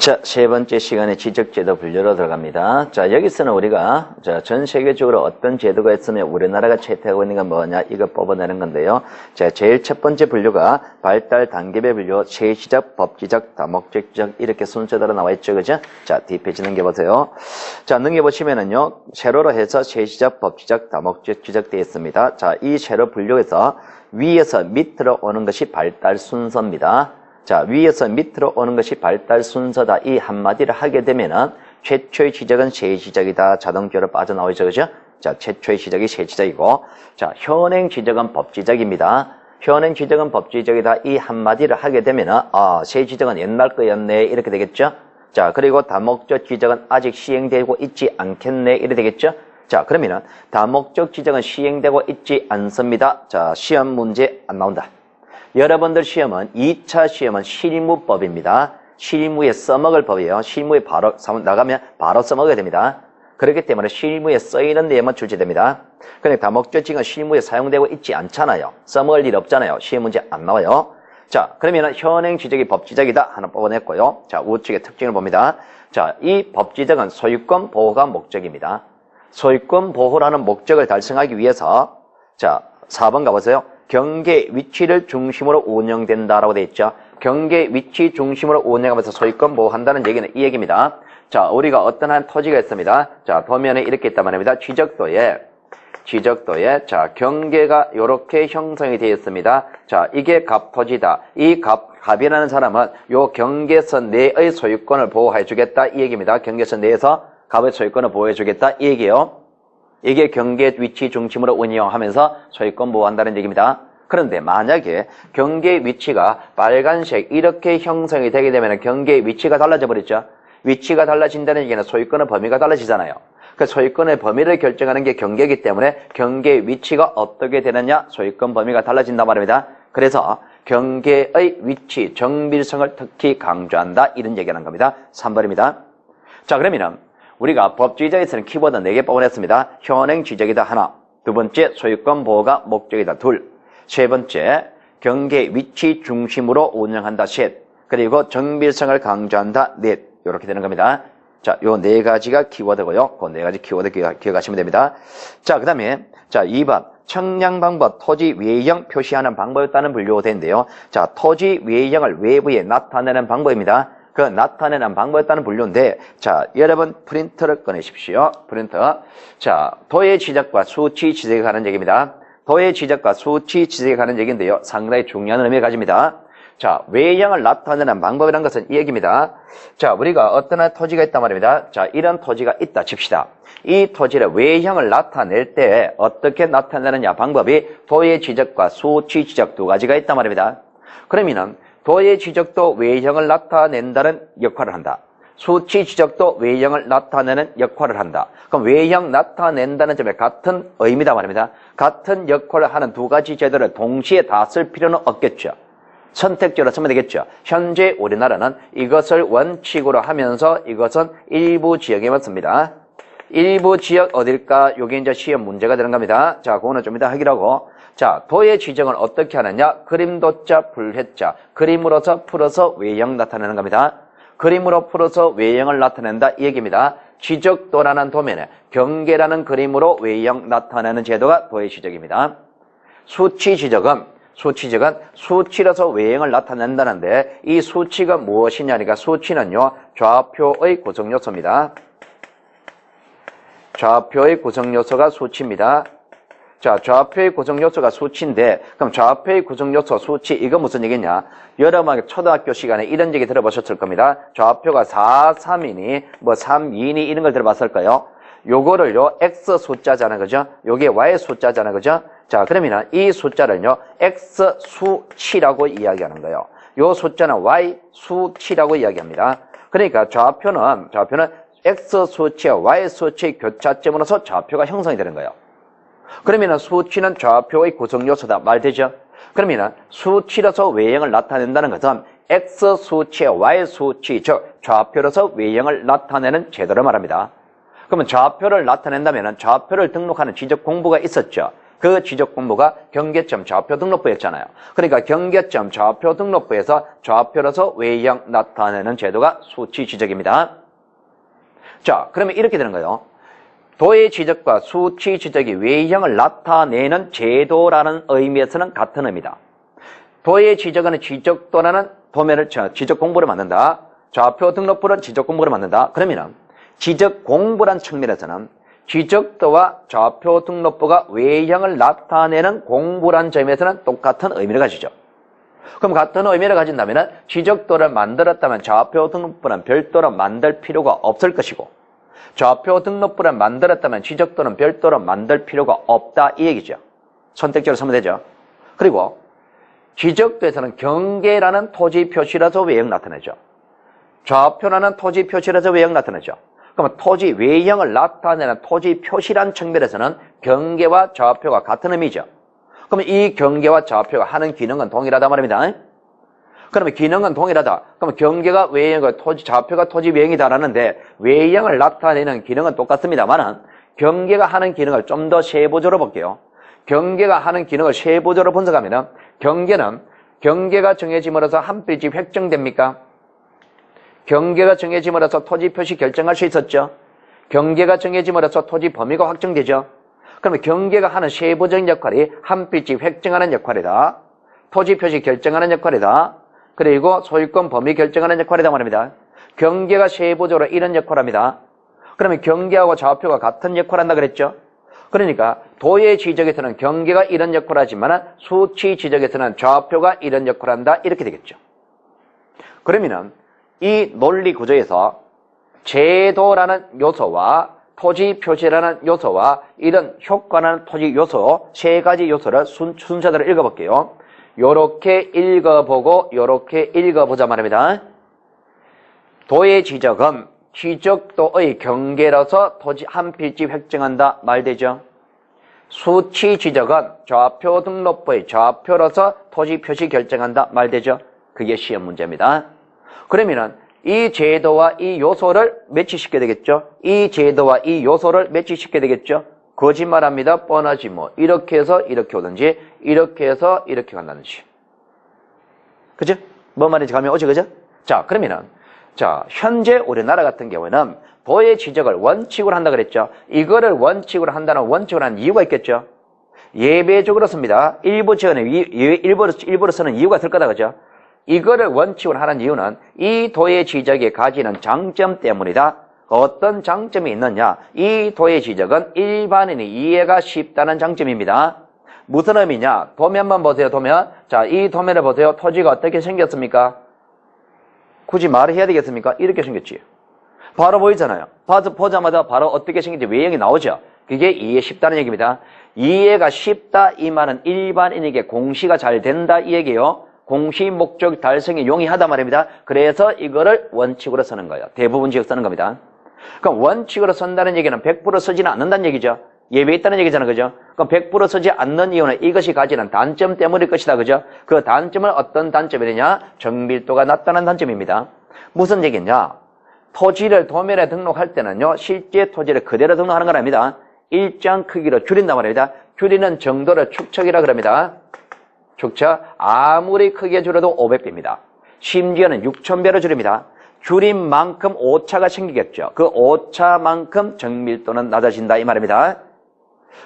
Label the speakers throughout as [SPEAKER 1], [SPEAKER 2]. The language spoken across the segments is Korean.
[SPEAKER 1] 자, 세 번째 시간에 지적제도 분류로 들어갑니다. 자, 여기서는 우리가 자, 전 세계적으로 어떤 제도가 있으면 우리나라가 채택하고 있는 건 뭐냐 이거 뽑아내는 건데요. 자, 제일 첫 번째 분류가 발달 단계별 분류, 세시적, 법지적, 다목적적 이렇게 순서대로 나와 있죠. 그죠? 자, 뒷페이지 넘겨보세요. 자, 넘겨보시면은요. 세로로 해서 세시적, 법지적, 다목적 지적 되어 있습니다. 자, 이 세로 분류에서 위에서 밑으로 오는 것이 발달 순서입니다. 자, 위에서 밑으로 오는 것이 발달 순서다. 이 한마디를 하게 되면은 최초의 시작은 세시작이다. 자동적으로 빠져나오죠. 그죠? 자, 최초의 시작이 세시작이고, 자, 현행 지적은 법지적입니다. 현행 지적은 법지적이다. 이 한마디를 하게 되면은, 아, 세시작은 옛날 거였네. 이렇게 되겠죠? 자, 그리고 다목적 지적은 아직 시행되고 있지 않겠네. 이렇게 되겠죠? 자, 그러면은 다목적 지적은 시행되고 있지 않습니다. 자, 시험 문제 안 나온다. 여러분들 시험은 2차 시험은 실무법입니다. 실무에 써먹을 법이에요. 실무에 바로 나가면 바로 써먹어야 됩니다. 그렇기 때문에 실무에 써있는 내용만 출제됩니다. 근데 다목적지가 실무에 사용되고 있지 않잖아요. 써먹을 일 없잖아요. 시험 문제 안 나와요. 자, 그러면 현행 지적이 법지적이다 하나 뽑아냈고요. 자, 우측의 특징을 봅니다. 자, 이 법지적은 소유권 보호가 목적입니다. 소유권 보호라는 목적을 달성하기 위해서 자, 4번 가보세요. 경계 위치를 중심으로 운영된다라고 되어 있죠. 경계 위치 중심으로 운영하면서 소유권 보호한다는 얘기는 이 얘기입니다. 자, 우리가 어떤 한 토지가 있습니다. 자, 도면에 이렇게 있단 말입니다. 지적도에 지적도에 자 경계가 이렇게 형성이 되어 있습니다. 자 이게 갑토지다. 이 갑, 갑이라는 사람은 요 경계선 내의 소유권을 보호해 주겠다 이 얘기입니다. 경계선 내에서 갑의 소유권을 보호해 주겠다 이 얘기예요. 이게 경계 위치 중심으로 운영하면서 소유권 보호한다는 얘기입니다. 그런데 만약에 경계 위치가 빨간색 이렇게 형성이 되게 되면 경계 위치가 달라져 버렸죠. 위치가 달라진다는 얘기는 소유권의 범위가 달라지잖아요. 그 소유권의 범위를 결정하는 게 경계이기 때문에 경계 위치가 어떻게 되느냐 소유권 범위가 달라진단 말입니다. 그래서 경계의 위치, 정밀성을 특히 강조한다 이런 얘기하는 겁니다. 3번입니다. 자 그러면은 우리가 법지적에서는 키워드 4개 뽑아냈습니다. 현행 지적이다 하나, 두 번째 소유권 보호가 목적이다 둘, 세 번째 경계 위치 중심으로 운영한다 셋, 그리고 정밀성을 강조한다 넷 이렇게 되는 겁니다. 자, 요 네 가지가 키워드고요. 그 네 가지 키워드 기억 하시면 됩니다. 자, 그 다음에 자 2번 청량 방법 토지 외형 표시하는 방법이었다는 분류인데요. 자, 토지 외형을 외부에 나타내는 방법입니다. 그 나타내는 방법이었다는 분류인데 자 여러분 프린터를 꺼내십시오. 프린터. 자 도의 지적과 수치 지적에 관한 얘기입니다. 도의 지적과 수치 지적에 관한 얘기인데요. 상당히 중요한 의미를 가집니다. 자 외형을 나타내는 방법이라는 것은 이 얘기입니다. 자 우리가 어떤 토지가 있단 말입니다. 자 이런 토지가 있다 칩시다. 이 토지의 외형을 나타낼 때 어떻게 나타내느냐 방법이 도의 지적과 수치 지적 두 가지가 있단 말입니다. 그러면은 도의 지적도 외형을 나타낸다는 역할을 한다. 수치 지적도 외형을 나타내는 역할을 한다. 그럼 외형 나타낸다는 점에 같은 의미다 말입니다. 같은 역할을 하는 두 가지 제도를 동시에 다 쓸 필요는 없겠죠. 선택적으로 쓰면 되겠죠. 현재 우리나라는 이것을 원칙으로 하면서 이것은 일부 지역에만 씁니다. 일부 지역 어딜까? 요게 이제 시험 문제가 되는 겁니다. 자, 그거는 좀 이따 하기라고. 자, 도의 지정을 어떻게 하느냐? 그림 도자, 불해자. 그림으로서 풀어서 외형 나타내는 겁니다. 그림으로 풀어서 외형을 나타낸다 이 얘기입니다. 지적도라는 도면에 경계라는 그림으로 외형 나타내는 제도가 도의 지적입니다. 수치 지적은 수치적은 수치로서 외형을 나타낸다는데 이 수치가 무엇이냐 니까 수치는요 좌표의 구성 요소입니다. 좌표의 구성 요소가 수치입니다. 자, 좌표의 구성 요소가 수치인데 그럼 좌표의 구성 요소 수치 이거 무슨 얘기냐? 여러분 초등학교 시간에 이런 얘기 들어보셨을 겁니다. 좌표가 4, 3이니 뭐 3, 2이니 이런 걸 들어봤을 거예요. 요거를요 x 숫자잖아 그죠? 요게 y 숫자잖아 그죠? 자 그러면 이 숫자를요 x 수치라고 이야기하는 거예요. 요 숫자는 y 수치라고 이야기합니다. 그러니까 좌표는 좌표는 x 수치와 y 수치의 교차점으로서 좌표가 형성이 되는 거예요. 그러면 수치는 좌표의 구성 요소다 말되죠? 그러면 수치로서 외형을 나타낸다는 것은 x 수치와 y 수치 즉 좌표로서 외형을 나타내는 제도를 말합니다. 그러면 좌표를 나타낸다면 좌표를 등록하는 지적 공부가 있었죠. 그 지적 공부가 경계점 좌표 등록부였잖아요. 그러니까 경계점 좌표 등록부에서 좌표로서 외형 나타내는 제도가 수치 지적입니다. 자, 그러면 이렇게 되는 거예요. 도의 지적과 수치 지적이 외형을 나타내는 제도라는 의미에서는 같은 의미다. 도의 지적은 지적도라는 도면을 저- 지적 공부를 만든다. 좌표 등록부는 지적 공부를 만든다. 그러면은 지적 공부란 측면에서는 지적도와 좌표 등록부가 외형을 나타내는 공부란 점에서는 똑같은 의미를 가지죠. 그럼 같은 의미를 가진다면 지적도를 만들었다면 좌표 등록부는 별도로 만들 필요가 없을 것이고 좌표 등록부를 만들었다면 지적도는 별도로 만들 필요가 없다 이 얘기죠. 선택적으로 쓰면 되죠. 그리고 지적도에서는 경계라는 토지 표시라서 외형 나타내죠. 좌표라는 토지 표시라서 외형 나타내죠. 그러면 토지 외형을 나타내는 토지 표시란 측면에서는 경계와 좌표가 같은 의미죠. 그러면 이 경계와 좌표가 하는 기능은 동일하다 말입니다. 그러면 기능은 동일하다. 그러면 경계가 외형과 토지, 좌표가 토지 외형이다라는데 외형을 나타내는 기능은 똑같습니다만은 경계가 하는 기능을 좀 더 세부적으로 볼게요. 경계가 하는 기능을 세부적으로 분석하면은 경계는 경계가 정해짐으로써 한 필지 획정됩니까? 경계가 정해짐으로써 토지 표시 결정할 수 있었죠. 경계가 정해짐으로써 토지 범위가 확정되죠. 그러면 경계가 하는 세부적인 역할이 한 필지 획정하는 역할이다. 토지 표시 결정하는 역할이다. 그리고 소유권 범위 결정하는 역할이다 말입니다. 경계가 세부적으로 이런 역할합니다. 그러면 경계하고 좌표가 같은 역할을 한다 그랬죠. 그러니까 도의 지적에서는 경계가 이런 역할을 하지만 수치 지적에서는 좌표가 이런 역할을 한다 이렇게 되겠죠. 그러면 은 이 논리 구조에서 제도라는 요소와 토지 표시라는 요소와 이런 효과라는 토지 요소 세 가지 요소를 순, 순서대로 읽어볼게요. 요렇게 읽어보고 요렇게 읽어보자 말입니다. 도의 지적은 지적도의 경계로서 토지 한 필지 획정한다 말되죠. 수치 지적은 좌표 등록부의 좌표로서 토지 표시 결정한다 말되죠. 그게 시험 문제입니다. 그러면은 이 제도와 이 요소를 매치시켜야 되겠죠. 이 제도와 이 요소를 매치시켜야 되겠죠. 거짓말합니다. 뻔하지 뭐. 이렇게 해서 이렇게 오든지 이렇게 해서 이렇게 간다든지. 그죠? 뭐 말인지 감이 오지 그죠? 자 그러면은 자 현재 우리나라 같은 경우에는 도의 지적을 원칙으로 한다 그랬죠. 이거를 원칙으로 한다는 원칙으로 하는 이유가 있겠죠. 예배적으로 씁니다. 일부 지원에 일부로 일부로 쓰는 이유가 있을 거다 그죠? 이거를 원칙으로 하는 이유는 이 도의 지적이 가지는 장점 때문이다. 어떤 장점이 있느냐? 이 도의 지적은 일반인이 이해가 쉽다는 장점입니다. 무슨 의미냐? 도면만 보세요, 도면. 자, 이 도면을 보세요. 토지가 어떻게 생겼습니까? 굳이 말을 해야 되겠습니까? 이렇게 생겼지. 바로 보이잖아요. 봐서 보자마자 바로 어떻게 생긴지 외형이 나오죠. 그게 이해 쉽다는 얘기입니다. 이해가 쉽다 이 말은 일반인에게 공시가 잘 된다 이 얘기예요. 공시 목적 달성이 용이하다 말입니다. 그래서 이거를 원칙으로 쓰는 거예요. 대부분 지역 쓰는 겁니다. 그럼 원칙으로 쓴다는 얘기는 100% 쓰지는 않는다는 얘기죠. 예외 있다는 얘기잖아, 그죠? 그럼 100% 쓰지 않는 이유는 이것이 가지는 단점 때문일 것이다, 그죠? 그 단점은 어떤 단점이냐? 정밀도가 낮다는 단점입니다. 무슨 얘기냐? 토지를 도면에 등록할 때는요, 실제 토지를 그대로 등록하는 건 아닙니다. 일정 크기로 줄인단 말입니다. 줄이는 정도를 축척이라 그럽니다. 축척. 아무리 크게 줄여도 500배입니다. 심지어는 6,000배로 줄입니다. 줄인 만큼 오차가 생기겠죠. 그 오차만큼 정밀도는 낮아진다 이 말입니다.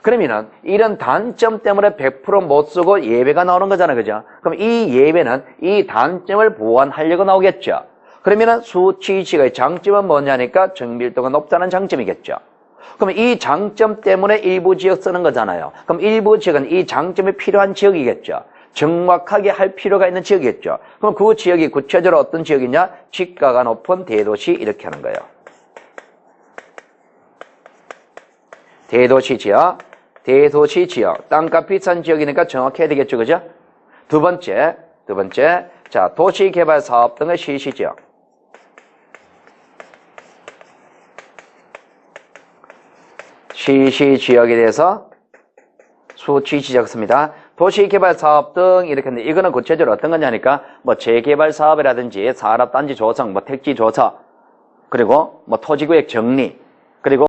[SPEAKER 1] 그러면은 이런 단점 때문에 100%못 쓰고 예배가 나오는 거잖아요. 그죠? 그럼 이 예배는 이 단점을 보완하려고 나오겠죠. 그러면은 수치지의 장점은 뭐냐니까 정밀도가 높다는 장점이겠죠. 그럼 이 장점 때문에 일부 지역 쓰는 거잖아요. 그럼 일부 지역은 이 장점이 필요한 지역이겠죠. 정확하게 할 필요가 있는 지역이겠죠. 그럼 그 지역이 구체적으로 어떤 지역이냐? 지가가 높은 대도시 이렇게 하는 거예요. 대도시 지역, 대도시 지역, 땅값 비싼 지역이니까 정확해야 되겠죠, 그죠? 두 번째, 두 번째, 자 도시개발 사업 등의 실시 지역. 실시 지역에 대해서 수치 지적 씁니다. 도시개발 사업 등 이렇게 하는데 이거는 구체적으로 어떤 거냐니까 뭐 재개발 사업이라든지 산업단지 조성, 뭐 택지 조서 그리고 뭐 토지구역 정리 그리고